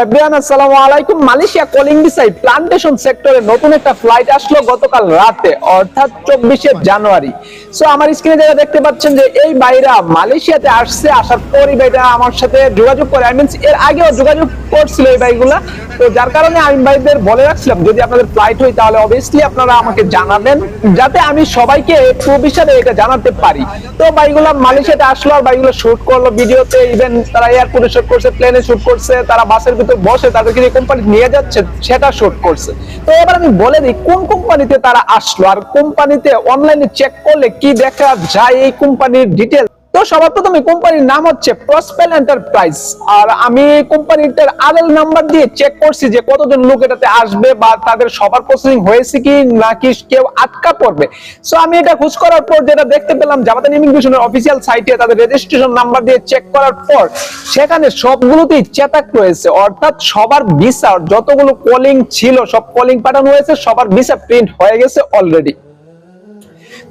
Everyone, আসসালামু আলাইকুম। Malaysia calling plantation সেক্টরে নতুন একটা ফ্লাইট আসলো গতকাল রাতে, অর্থাৎ চব্বিশে জানুয়ারি। সো আমার স্ক্রিনে যারা দেখতে পাচ্ছেন যে এই বাইরা মালয়েশিয়াতে আসছে, আসার পরই আমার সাথে যোগাযোগ করে আই মিনস এর আগেও যোগাযোগ করছিল এই বাইকগুলা তো যার কারণে আমি ভাইদের বলে রাখছিলাম, যদি আপনাদের ফ্লাইট হয়, তাহলে অবভিয়াসলি আপনারা আমাকে জানাবেন, যাতে আমি সবাইকে এটা জানাতে পারি। তো বাইকগুলা মালয়েশিয়াতে আসলো, আর বাইকগুলো শুট করল ভিডিওতে ইভেন তারা এয়ারপোর্টে শুট করছে প্লেনে শুট করছে, তারা বাসের ভিতর বসে তাদেরকে যে কোম্পানি নিয়ে যাচ্ছে, সেটা শুট করছে। তো এবার আমি বলে দিই, কোন কোম্পানিতে তারা আসলো আর কোম্পানিতে অনলাইনে চেক করলে কি দেখা যায় এই কোম্পানির ডিটেল তো সবার প্রথমে কোম্পানির নাম হচ্ছে প্রসপেল এন্টারপ্রাইজ আর আমি কোম্পানিটার আরএল নাম্বার দিয়ে চেক করছি যে কতজন লোক এটাতে আসবে বা তাদের সবার প্রসেসিং হয়েছে কি, নাকি কেউ আটকা পড়বে। সো আমি এটা খোঁজ করার পর যেটা দেখতে পেলাম জামাতান ইমিগ্রেশনের অফিসিয়াল সাইটে তাদের রেজিস্ট্রেশন নাম্বার দিয়ে চেক করার পর সেখানে সবগুলোতেই চেতাক রয়েছে। অর্থাৎ সবার ভিসা যতগুলো কলিং ছিল, সব কলিং পাঠানো হয়েছে, সবার ভিসা প্রিন্ট হয়ে গেছে অলরেডি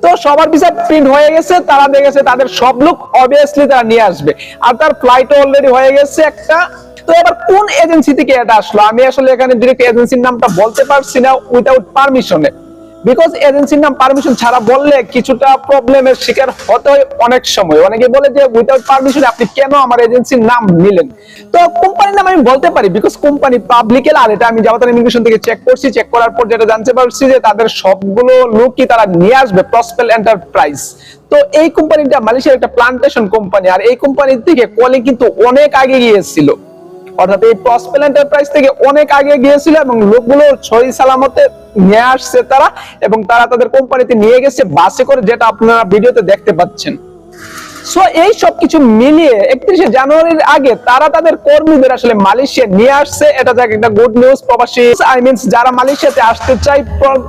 তো সবার ভিসা প্রিন্ট হয়ে গেছে, তারা দেখেছে তাদের সব লোক অবভিয়াসলি তারা নিয়ে আসবে। আর তার ফ্লাইটও অলরেডি হয়ে গেছে একটা। তো এবার কোন এজেন্সি থেকে এটা আসলো? আমি আসলে এখানে ডিরেক্ট এজেন্সির নামটা বলতে পারছি না উইদাউট পারমিশনে বিকজ এজেন্সির নাম পারমিশন ছাড়া বললে কিছুটা প্রবলেমের শিকার হতে হয় অনেক সময়। অনেকে বলে যে উইদাউট পারমিশন আপনি কেন আমার এজেন্সির নাম নিলেন? তো কোম্পানির নাম আমি বলতে পারি বিকজ কোম্পানি পাবলিকের আর এটা আমি জামাতান ইমিগ্রেশন থেকে চেক করছি। চেক করার পর যেটা জানতে পারছি যে, তাদের সবগুলো লোকই তারা নিয়ে আসবে প্রসপেল এন্টারপ্রাইজ তো এই কোম্পানিটা মালয়েশিয়ার একটা প্লান্টেশন কোম্পানি আর এই কোম্পানির থেকে কলিং কিন্তু অনেক আগে গিয়েছিল। অর্থাৎ এই প্রসপেল এন্টারপ্রাইজ থেকে অনেক আগে গিয়েছিল এবং লোকগুলো সহি সালামতে নিয়ে আসছে তারা এবং তারা তাদের কোম্পানিতে নিয়ে গেছে, বাসে করে যেটা আপনারা ভিডিওতে দেখতে পাচ্ছেন। সো এই সব কিছু মিলিয়ে একত্রিশে জানুয়ারির আগে তারা তাদের কর্মীদের আসলে মালয়েশিয়া নিয়ে আসছে। এটা যাক একটা গুড নিউজ প্রবাসী। আই মিনস যারা মালয়েশিয়াতে আসতে চাই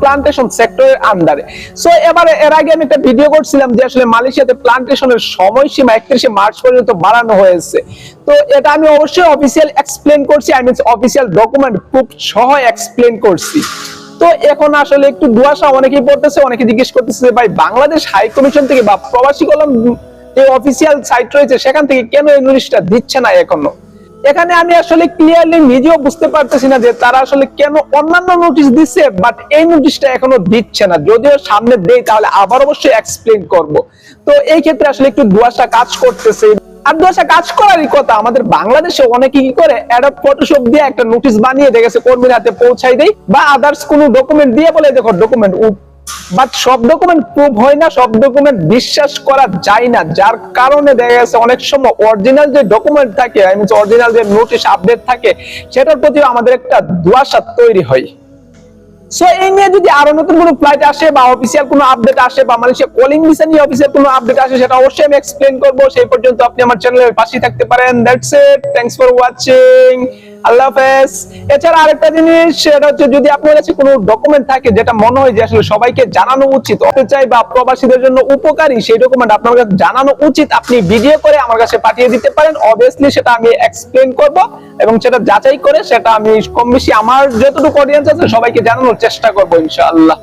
প্লান্টেশন সেক্টরের আন্ডারে সো এবারে এর আগে আমি একটা ভিডিও করছিলাম যে আসলে মালয়েশিয়াতে প্লান্টেশনের সময়সীমা একত্রিশে মার্চ পর্যন্ত বাড়ানো হয়েছে। তো, এটা আমি অবশ্যই অফিসিয়াল এক্সপ্লেন করছি। আই মিনস অফিসিয়াল ডকুমেন্ট খুব সহ এক্সপ্লেন করছি। তো, এখন আসলে একটু দুয়াশা অনেকেই পড়তেছে, অনেকে জিজ্ঞেস করতেছে ভাই, বাংলাদেশ হাই কমিশন থেকে বা প্রবাসী কলম যে অফিসিয়াল সাইট রয়েছে, সেখান থেকে কেন এই নোটিশটা দিচ্ছে না এখনও? এখানে আমি আসলে ক্লিয়ারলি নিজেও বুঝতে পারতেছি না যে তারা আসলে কেন অন্যান্য নোটিশ দিচ্ছে বাট এই নোটিশটা এখনও দিচ্ছে না। যদিও সামনে দেই তাহলে আবার অবশ্যই এক্সপ্লেন করব। তো এই ক্ষেত্রে আসলে একটু দুয়াশা কাজ করতেছে। আর দুয়াশা কাজ করারই কথা, আমাদের বাংলাদেশে অনেকে কি করে অ্যাডপ ফটোশপ দিয়ে একটা নোটিশ বানিয়ে দেখেছে কর্মীর হাতে পৌঁছাই দেয়, বা আদার্স কোনো ডকুমেন্ট দিয়ে বলে, দেখো ডকুমেন্ট বাট সব ডকুমেন্ট প্রুভ হয় না, সব ডকুমেন্ট বিশ্বাস করা যায় না। যার কারণে দেখা গেছে অনেক সময় অরিজিনাল যে ডকুমেন্ট থাকে অরিজিনাল যে নোটিশ আপডেট থাকে, সেটার প্রতি আমাদের একটা দুয়াশা তৈরি হয়। সো এই নিয়ে যদি আরও নতুন কোনো ফ্লাইট আসে বা অফিসিয়াল কোনো আপডেট আসে বা মালয়েশিয়া কলিং ভিসা নিয়ে অফিসিয়াল কোনো আপডেট আসে, সেটা অবশ্যই আমি এক্সপ্লেন করব। সেই পর্যন্ত আপনি আমার চ্যানেলের পাশেই থাকতে পারেন। That's it thanks for watching আল্লাহ হাফেজ। এছাড়া আরেকটা জিনিস, সেটা হচ্ছে যদি আপনার কাছে কোনো ডকুমেন্ট থাকে যেটা মনে হয় যে আসলে সবাইকে জানানো উচিত হতে চাই বা প্রবাসীদের জন্য উপকারী, সেই ডকুমেন্ট আপনার কাছে জানানো উচিত, আপনি ভিডিও করে আমার কাছে পাঠিয়ে দিতে পারেন। অবভিয়াসলি সেটা আমি এক্সপ্লেন করব এবং সেটা যাচাই করে সেটা আমি কম বেশি আমার যতটুকু অডিয়েন্স আছে সবাইকে জানানোর চেষ্টা করব ইনশাআল্লাহ।